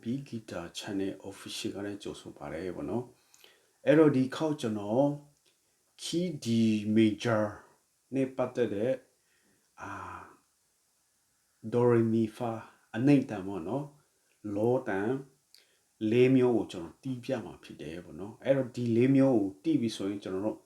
လာပါအားလုံးကို B Guitar Channel Official ကနေကြိုဆိုပါရစေပေါ့နော်အဲ့တော့ဒီခေါက်ကျွန်တော် Key D Major နဲ့ပတ်သက်တဲ့အာ Do Re Mi Fa အနိမ့်တန်ပေါ့နော်လောတန်လေးမျိုးကိုကျွန်တော်တီးပြမှာဖြစ်တယ်ပေါ့နော်အဲ့တော့ဒီလေးမျိုးကိုတီးပြီဆိုရင်ကျွန်တော်တို့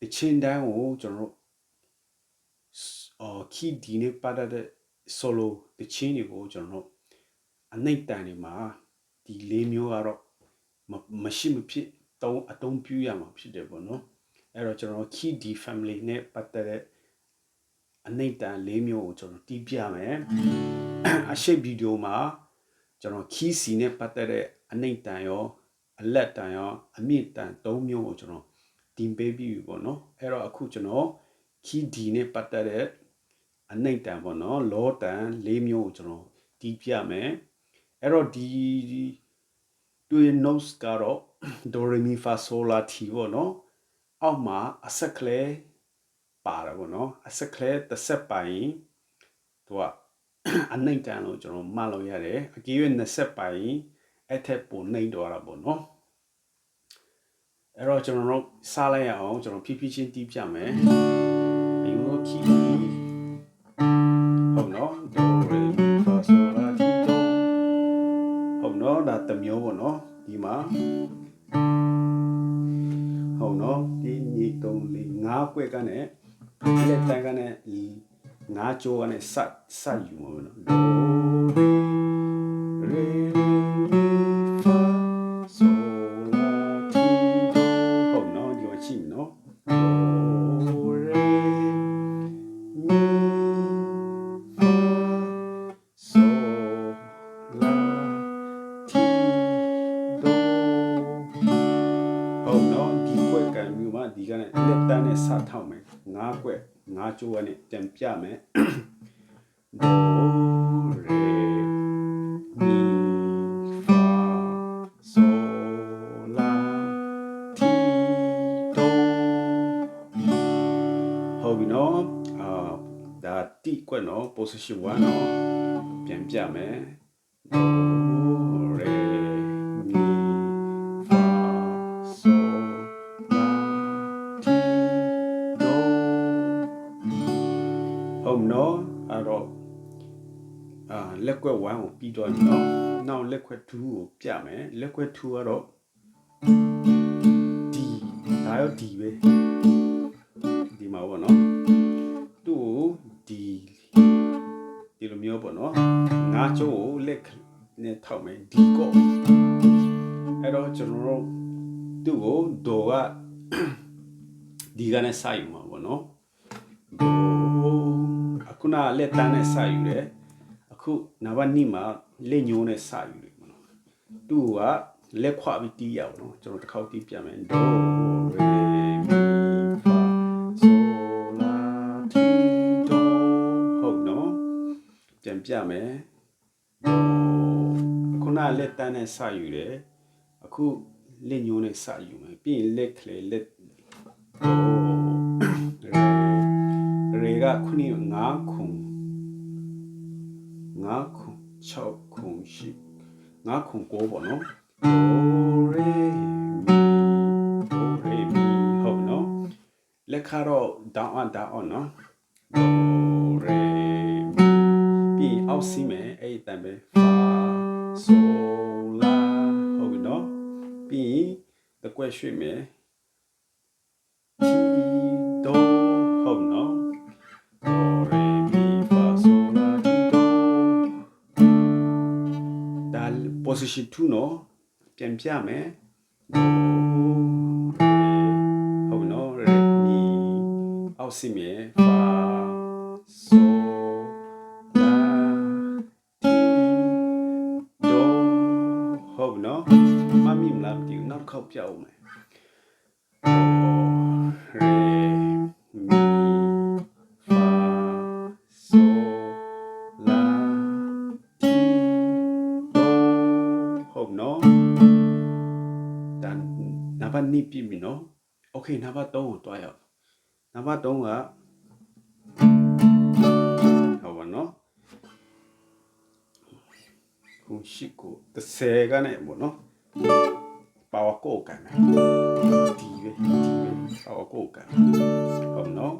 တချင်းတန်းကိုကျွန်တော်တို့အော် key D နဲ့ပတ်သက်တဲ့ solo တချင်းတွေကိုကျွန်တော်တို့ အနိမ့်တန်တွေမှာဒီလေးမျိုးကတော့မရှိမဖြစ်တုံးအတုံးပြရမှာဖြစ်တယ်ပေါ့နော်အဲ့တော့ကျွန်တော် key D family နဲ့ပတ်သက်တဲ့အနိမ့်တန်လေးမျိုးကိုကျွန်တော်တီးပြမယ်အရှိတ်ဗီဒီယိုမှာကျွန်တော် key C နဲ့ပတ်သက်တဲ့အနိမ့်တန်ရောအလက်တန်ရောအမြင့်တန်၃မျိုးကိုကျွန်တော်တင်ပေးပြီးပြီပေါ့နော်အဲ့တော့အခုကျွန်တော် key D နဲ့ပတ်သက်တဲ့အနိမ့်တန်ပေါ့နော်လောတန်၄မျိုးကိုကျွန်တော်တီးပြမယ် အဲ့တော့ဒီတွေ့ notes ကတော့ do re mi fa sol la ti ပေါ့နော်အောက်မှာအဆက်ကလေးပါတယ်ပေါ့နော်အဆက်ကလေးတစ်ဆက်ပိုင်သူကအနှိမ့်တန်လို့ကျွန်တော်မှတ်လို့ရတယ်အကြီးရွယ်20ပိုင်အဲ့ထက်ပိုနှိမ့်တော့တာပေါ့နော်အဲ့တော့ကျွန်တော်တို့စားလိုက်ရအောင်ကျွန်တော်ဖြည်းဖြည်းချင်းတီးပြမယ်ဒီလို key ကွက်ကနေလက်တန်းကနေငါးကြိုးကနေစစယူမှာပေါ့နော် မျိုးမှာဒီကနေ့လက်တန်းနဲ့စထောက်မယ်ငါးကွက်ငါးကြိုးကနေပြန်ပြမယ် do re mi fa sol la ti do ဟုတ်ပြီနော်အာဒါတိကွက်နော် position 1နော်ပြန်ပြမယ် do လက်ကွက်1ကိုပြီးတော့ပြီနော်နောက်လက်ကွက်2ကိုပြမယ်လက်ကွက်2ကတော့ D ဒါရော D ပဲဒီမှာပေါ့နော်သူ့ကို D ဒီလိုမျိုးပေါ့နော်ငါချိုးကိုလက်နဲ့ထောက်မယ် D ကိုအဲ့တော့ကျွန်တော်တို့သူ့ကိုဒိုကဒီကနဲ့စိုက်မှာပေါ့နော်ဒိုအခုနလက်တန်းနဲ့စိုက်ယူတယ် အခုနံပါတ်2မှာလက်ညိုးနဲ့စိုက်ယူတယ်ပေါ့နော်သူ့ကလက်ခွပြီးတီးရအောင်နော်ကျွန်တော်တစ်ခေါက်တီးပြမယ်ဒိုရေမီဖာဆိုလာတီဒိုဟုတ်နော်ပြန်ပြမယ်ဒိုခုနလက်တန်းနဲ့စိုက်ယူတယ်အခုလက်ညိုးနဲ့စိုက်ယူမယ်ပြီးရင်လက်ကလေးလက်ဒိုရေရေကခုနငါးခု ငါးခု6ခု8ငါးခု9ပေါ့နော် do re mi do re mi ဟုတ်နော်လက်ခါတော့ down on down on နော် do re mi ပြီးအောက်စီးမယ်အဲ့ဒီတန်ပဲ fa sol la ဟုတ်ပြီနော်ပြီးတကွက်ရွှေ့မယ် position 2နော်ပြန်ပြမယ်ဟုတ်နော် re mi အောက်စီးမယ် fa sol la ti do ဟုတ်နော်မမီမလားမသိဘူးနောက်ခေါက်ပြအောင်မယ် re တန်နံပါတ်2ပြပြီနော်โอเคနံပါတ်3ကိုတွားရအောင်နံပါတ်3ကဟုတ်ပါနော် ကုရှိကို30ကနေပေါ့နော်ပါဝါကိုကန်မယ်ဒီပဲဒီပဲပါဝါကိုကန်ဟုတ်နော်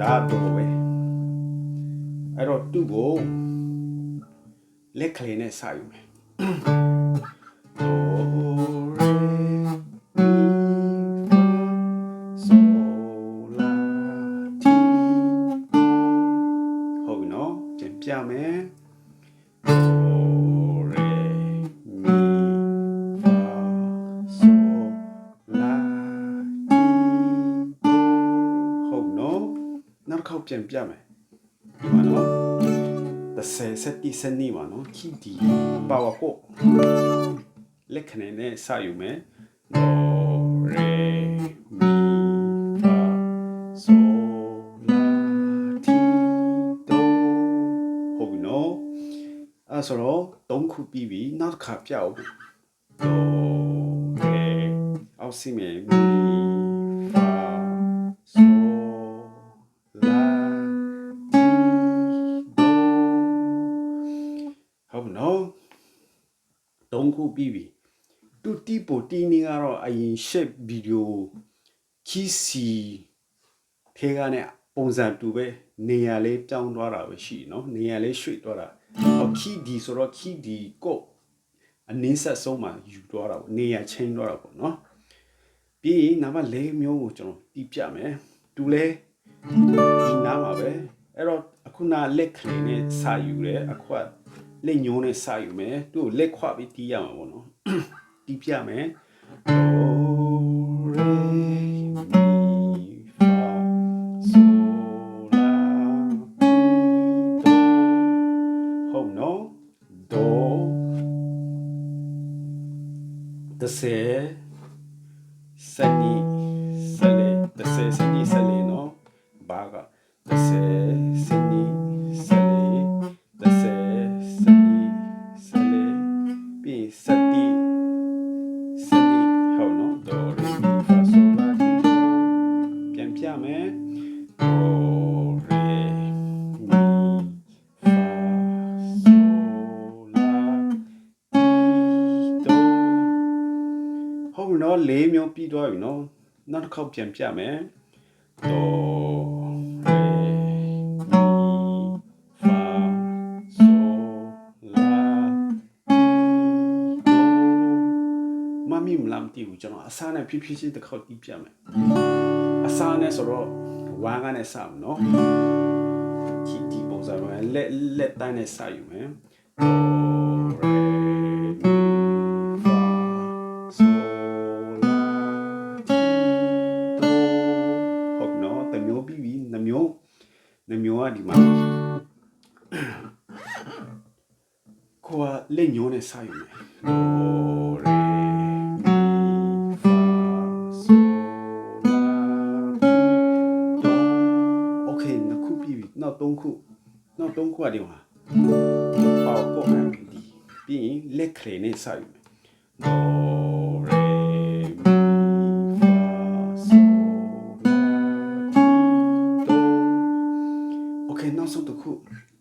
ဒါတော့ပဲအဲ့တော့သူ့ကိုလက်ကလေးနဲ့စယူမယ် စ်ခေါက်ပြန်ပြမယ်ဒီမှာနော်30စက်တိစနေပါနော်ခီတီပါဝါကိုလက်ခဏနဲ့စယူမယ် Do, re, mi, အဲဆိုတော့၃ခုပြီးပြီနောက်တစ်ခါပြအောင်ဒေါရေအောက်စီမေမီဖာဆိုလာဒီဒိုဟုတ်မနော်၃ခုပြီးပြီတူတီပိုတီနီကတော့အရင် shape video ခီစီထဲကနေပုံစံတူပဲနေရာလေးပြောင်းသွားတာပဲရှိနော်နေရာလေးရွှေ့သွားတာ ခီဒီဆိုတော့ခီဒီကိုအနည်းဆက်ဆုံးမှာယူသွားတာပေါ့နေရာချင်းသွားတာပေါ့နော်ပြီးရင်နာမလဲမျိုးကိုကျွန်တော်တီးပြမယ်သူလဲဒီနားမှာပဲအဲ့တော့အခုနာလက်ခလင်းနဲ့စာယူတယ်အခုကလက်ညိုးနဲ့စာယူမယ်သူ့ကိုလက်ခွပြီးတီးရမှာပေါ့နော်တီးပြမယ် Oh, က30စနီစလေ30စနီစလေပြီးစတီစနီဟုတ်နော် Do re mi fa sol la ti do ပြန်ပြမယ် Do re mi fa sol la ti do ဟုတ်ပြီနော်၄မျိုးပြီးသွားပြီနော်နောက်တစ်ခေါက်ပြန်ပြမယ် Do မမီမလမ်တီကိုကျွန်တော်အစားနဲ့ဖြည်းဖြည်းချင်းတစ်ခေါက်တီးပြမယ်အစားနဲ့ဆိုတော့ဝမ်းကနေစမယ်နော်ခီတီပုံစံပဲလက်လက်တန်းနဲ့စယူမယ် Do re mi fa sol la ti do ဟုတ်နော်တစ်မျိုးပြီးပြီနှမျိုးနှမျိုးကဒီမှာကိုကလက်ညိုးနဲ့စယူမယ် 3ခုနောက်3ခုကဒီမှာပေါ့ပေါ့ဟန်ဒီပြီးရင်လက်ခရေနဲ့စယူမယ်ဒေါ်ရေမီဖာဆိုလာတီဒိုโอเคနောက်ဆုံးတစ်ခု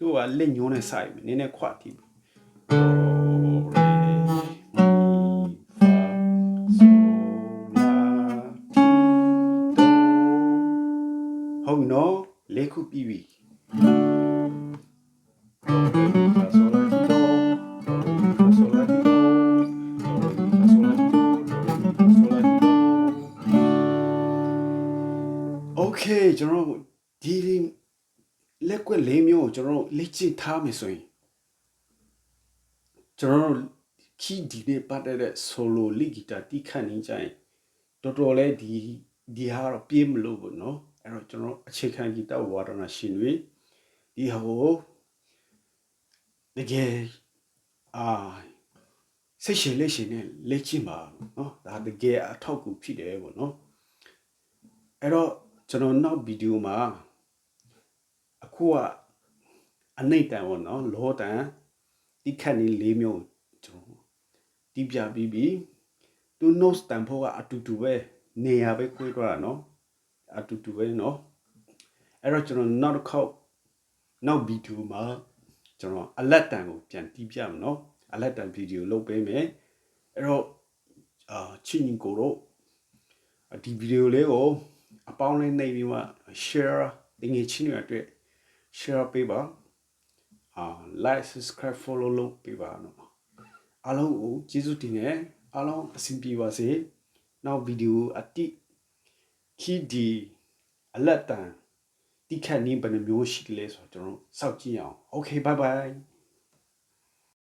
တို့ကလက်ညှိုးနဲ့စယူမယ်နည်းနည်းခွတ်တီးဒေါ်ဟုတ်ပြီနော်လေးခုပြီးပြီ ဒီလက်ကွက်လေးမျိုးကိုကျွန်တော်တို့လေ့ကျင့်ထားမယ်ဆိုရင်ကျွန်တော်တို့ခီးဒီနဲ့ပတ်သက်တဲ့ solo lead guitar တီးခတ်နေကြရင်တော်တော်လေးဒီဒီဟာတော့ပြေးမလို့ဘူးเนาะအဲ့တော့ကျွန်တော်အခြေခံဂီတဝါဒနာရှင်တွေဒီဟာကိုတကယ်အာစိတ်ရှင်လက်ရှင်နဲ့လက်ချင်ပါเนาะဒါတကယ်အထောက်အကူဖြစ်တယ်ပေါ့เนาะအဲ့တော့ကျွန်တော်နောက်ဗီဒီယိုမှာ အခုကအနှိမ့်တန်ပေါ့နော်လောတန်တိခတ်နေ၄မျိုးကျွန်တော်တိပြပြီးပြီသူ notes တန်ဖို့ကအတူတူပဲနေရာပဲခွေးတော့တာနော်အတူတူပဲနော်အဲ့တော့ကျွန်တော်နောက်တစ်ခေါက်နောက် B2 မှာကျွန်တော်အလက်တန်ကိုပြန်တီးပြမယ်နော်အလက်တန်ဗီဒီယိုလုပ်ပေးမယ်အဲ့တော့အာချင်းညီကိုတို့ဒီဗီဒီယိုလေးကိုအပေါင်းလေးနှိပ်ပြီးမှ share တင်ငယ်ချင်းတွေအတွက် share ပေးပါအာ like subscribe follow လုပ်ပေးပါနော်အားလုံးကိုကျေးဇူးတင်တယ်အားလုံးအဆင်ပြေပါစေနောက်ဗီဒီယိုအတိခီဒီအလက်တန်တိခတ်နည်းဘယ်နှမျိုးရှိလဲဆိုတော့ကျွန်တော်စောင့်ကြည့်အောင် okay bye bye